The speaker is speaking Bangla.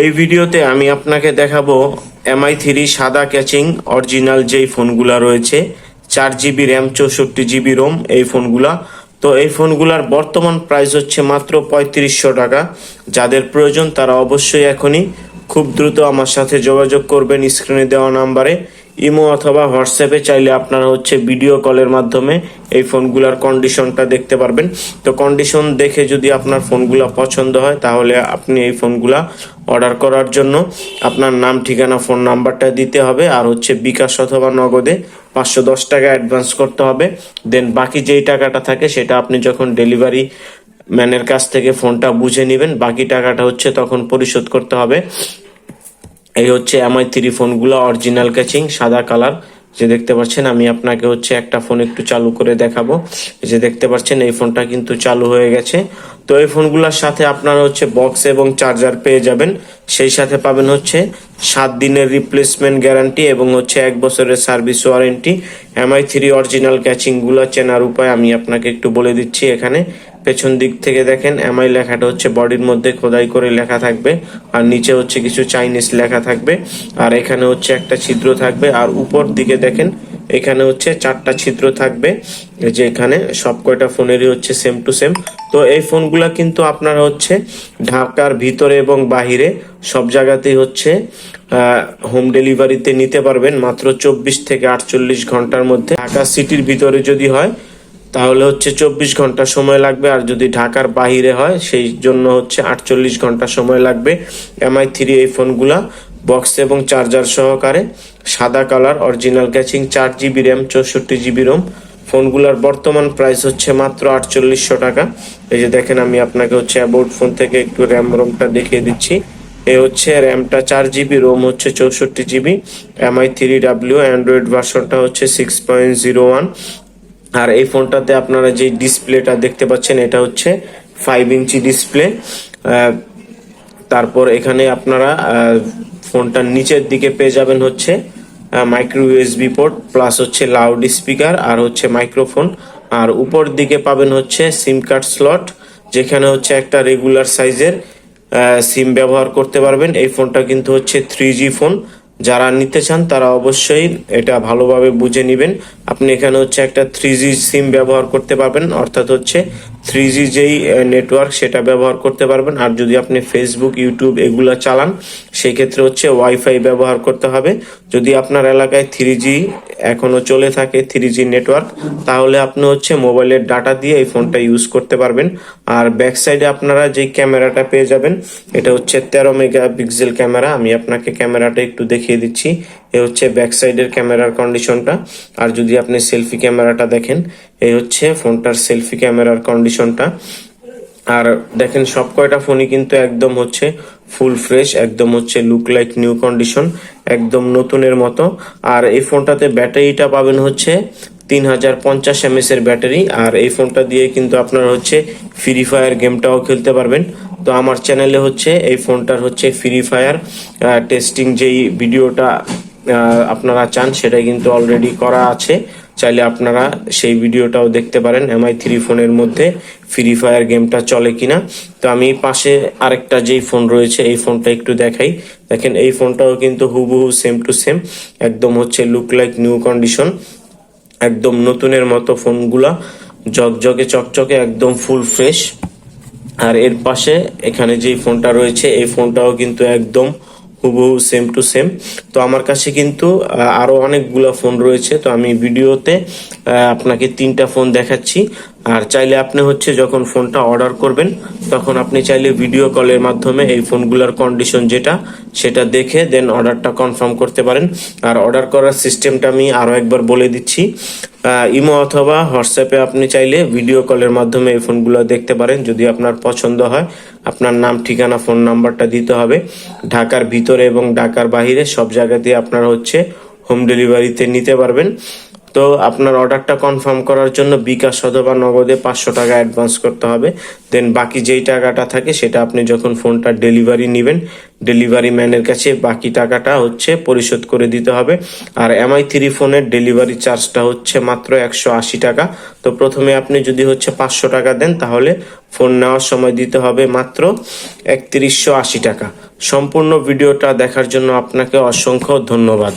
এই ভিডিওতে আমি আপনাকে দেখাবো এমআই থ্রি সাদা ক্যাচিং, অরিজিনাল যেই ফোনগুলা রয়েছে, চার জিবি র্যাম, চৌষট্টি জিবি রোম এই ফোনগুলা। তো এই ফোনগুলার বর্তমান প্রাইস হচ্ছে মাত্র পঁয়ত্রিশশো টাকা। যাদের প্রয়োজন তারা অবশ্যই এখনই খুব দ্রুত আমার সাথে যোগাযোগ করবেন স্ক্রিনে দেওয়া নাম্বারে। ইমো অথবা হোয়াটসঅ্যাপে চাইলে আপনারা হচ্ছে ভিডিও কলের মাধ্যমে এই ফোনগুলার কন্ডিশনটা দেখতে পারবেন। তো কন্ডিশন দেখে যদি আপনার ফোনগুলো পছন্দ হয়, তাহলে আপনি এই ফোনগুলা অর্ডার করার জন্য আপনার নাম, ঠিকানা, ফোন নাম্বারটা দিতে হবে আর হচ্ছে বিকাশ অথবা নগদে পাঁচশো দশ টাকা অ্যাডভান্স করতে হবে। দেন বাকি যেই টাকাটা থাকে, সেটা আপনি যখন ডেলিভারি ম্যানের কাছ থেকে ফোনটা বুঝে নেবেন, বাকি টাকাটা হচ্ছে তখন পরিশোধ করতে হবে। এই হচ্ছে এমআই থ্রি ফোনগুলো অরিজিনাল ক্যাচিং সাদা কালার যে দেখতে পাচ্ছেন, আমি আপনাকে হচ্ছে একটা ফোন একটু চালু করে দেখাবো। যে দেখতে পাচ্ছেন, এই ফোনটা কিন্তু চালু হয়ে গেছে। তো এই ফোনগুলোর সাথে আপনারা হচ্ছে বক্স এবং চার্জার পেয়ে যাবেন। সেই সাথে পাবেন হচ্ছে সাত দিনের রিপ্লেসমেন্ট গ্যারান্টি এবং হচ্ছে এক বছরের service warranty MI three original ক্যাচিংগুলো চেনার উপায় আমি আপনাকে একটু বলে দিচ্ছি এখানে। পেছন দিক থেকে দেখেন এমআই লেখাটা হচ্ছে বডির মধ্যে খোদাই করে লেখা থাকবে আর নিচে হচ্ছে কিছু চাইনিজ লেখা থাকবে। আর এখানে হচ্ছে একটা ছিদ্র থাকবে। আর উপর দিকে দেখেন এখানে হচ্ছে চারটা ছিদ্র থাকবে যে এখানে সব কয়টা ফোনেরই হচ্ছে সেম টু সেম তো এই ফোনগুলা কিন্তু আপনারা হচ্ছে ঢাকার ভিতরে এবং বাহিরে সব জায়গাতেই হচ্ছে হোম ডেলিভারিতে নিতে পারবেন মাত্র চব্বিশ থেকে আটচল্লিশ ঘণ্টার মধ্যে। ঢাকা সিটির ভিতরে যদি হয়, তাহলে হচ্ছে চব্বিশ ঘণ্টা সময় লাগবে। আর যদি ঢাকার বাহিরে হয়, সেই জন্য হচ্ছে আটচল্লিশ ঘণ্টা সময় লাগবে। এমআই থ্রি এই ফোনগুলা। বক্স এবং চার্জার সহকারে সাদা কালার, অরিজিনাল ক্যাচিং চার জিবি র্যাম, চৌষট্টি জিবি রোম। ফোনগুলোর বর্তমান প্রাইস হচ্ছে মাত্র আটচল্লিশশো টাকা। এই যে দেখেন, আমি আপনাকে হচ্ছে অ্যাবাউট ফোন থেকে একটু র্যাম রোমটা দেখিয়ে দিচ্ছি। এ হচ্ছে র্যামটা চার জিবি রোম হচ্ছে চৌষট্টি GB. MI three W android ভার্সনটা হচ্ছে সিক্স পয়েন্ট জিরো ওয়ান আর এই ফোনটাতে আপনারা যে ডিসপ্লেটা দেখতে পাচ্ছেন, এটা হচ্ছে ফাইভ ইঞ্চি ডিসপ্লে তারপর এখানে আপনারা ফোনটার নিচের দিকে পেয়ে যাবেন হচ্ছে মাইক্রো ইউএসবি পোর্ট প্লাস হচ্ছে লাউড স্পিকার আর হচ্ছে মাইক্রোফোন আর উপর দিকে পাবেন হচ্ছে সিম কার্ড স্লট যেখানে হচ্ছে একটা রেগুলার সাইজের সিম ব্যবহার করতে পারবেন। এই ফোনটা কিন্তু হচ্ছে থ্রি জি ফোন যারা নিতে চান, তারা অবশ্যই এটা ভালোভাবে বুঝে নেবেন। আপনি এখানে হচ্ছে একটা থ্রি জি সিম ব্যবহার করতে পারবেন, অর্থাৎ হচ্ছে থ্রি জি যেই নেটওয়ার্ক সেটা ব্যবহার করতে পারবেন। আর যদি আপনি ফেসবুক ইউটিউব এগুলো চালান, সেই ক্ষেত্রে হচ্ছে ওয়াইফাই ব্যবহার করতে হবে। যদি আপনার এলাকায় থ্রি জি এখনও চলে থাকে থ্রি জি নেটওয়ার্ক তাহলে আপনি হচ্ছে মোবাইলের ডাটা দিয়ে এই ফোনটা ইউজ করতে পারবেন। আর ব্যাক সাইডে আপনারা যে ক্যামেরাটা পেয়ে যাবেন, এটা হচ্ছে তেরো মেগা পিক্সেল ক্যামেরা। আমি আপনাকে ক্যামেরাটা একটু দেখিয়ে দিচ্ছি। এ হচ্ছে ব্যাক সাইডের ক্যামেরার কন্ডিশনটা আর যদি আপনি সেলফি ক্যামেরাটা দেখেন, এই হচ্ছে ফোনটার সেলফি ক্যামেরার কন্ডিশনটা আর দেখেন সব কয়টা ফোনই কিন্তু একদম হচ্ছে ফুল ফ্রেশ একদম হচ্ছে লুক লাইক নিউ কন্ডিশন একদম নতুনের মতো। আর এই ফোনটাতে ব্যাটারিটা পাবেন হচ্ছে তিন হাজার পঞ্চাশ এমএস এর ব্যাটারি। আর এই ফোনটা দিয়ে কিন্তু আপনার হচ্ছে ফ্রি ফায়ার গেমটাও খেলতে পারবেন। তো আমার চ্যানেলে হচ্ছে এই ফোনটার হচ্ছে ফ্রি ফায়ার টেস্টিং যেই ভিডিওটা আপনারা চান সেটা কিন্তু অলরেডি করা আছে। চাইলে আপনারা সেই ভিডিওটাও দেখতে পারেন এমআই থ্রি ফোনের মধ্যে। ফ্রি ফায়ার গেমটা চলে কিনা। তো আমি পাশে আরেকটা যেই ফোন রয়েছে, এই ফোনটা একটু দেখাই। দেখেন, এই ফোনটাও কিন্তু হুবহু সেম টু সেম একদম হচ্ছে লুক লাইক নিউ কন্ডিশন একদম নতুনের মতো ফোনগুলা জকজকে চকচকে, একদম ফুল ফ্রেশ আর এর পাশে এখানে যেই ফোনটা রয়েছে, এই ফোনটাও কিন্তু একদম হুবহু সেম টু সেম তো আমার কাছে কিন্তু আহ, আরও অনেকগুলো ফোন রয়েছে। তো আমি ভিডিওতে আপনাকে তিনটা ফোন দেখাচ্ছি। আর চাইলে আপনি হচ্ছে যখন ফোনটা অর্ডার করবেন, তখন আপনি চাইলে ভিডিও কলের মাধ্যমে এই ফোনগুলোর কন্ডিশন যেটা, সেটা দেখে দেন অর্ডারটা কনফার্ম করতে পারেন। আর অর্ডার করার সিস্টেমটা আমি আরও একবার বলে দিচ্ছি। ইমো অথবা হোয়াটসঅ্যাপে আপনি চাইলে ভিডিও কলের মাধ্যমে এই ফোনগুলো দেখতে পারেন। যদি আপনার পছন্দ হয়, আপনার নাম, ঠিকানা ফোন নাম্বারটা দিতে হবে। ঢাকার ভিতরে এবং ঢাকার বাহিরে সব জায়গাতে আপনারা হচ্ছে হোম ডেলিভারিতে নিতে পারবেন। তো আপনার অর্ডারটা কনফার্ম করার জন্য বিকাশ অথবা নগদে পাঁচশো টাকা অ্যাডভান্স করতে হবে। দেন বাকি যেই টাকাটা থাকে সেটা আপনি যখন ফোনটা ডেলিভারি নেবেন, ডেলিভারি ম্যানের কাছে বাকি টাকাটা হচ্ছে পরিশোধ করে দিতে হবে। আর এমআই থ্রি ফোনের ডেলিভারি চার্জটা হচ্ছে মাত্র একশো আশি টাকা। তো প্রথমে আপনি যদি হচ্ছে পাঁচশো টাকা দেন, তাহলে ফোন নেওয়ার সময় দিতে হবে মাত্র একত্রিশশো আশি টাকা। সম্পূর্ণ ভিডিওটা দেখার জন্য আপনাকে অসংখ্য ধন্যবাদ।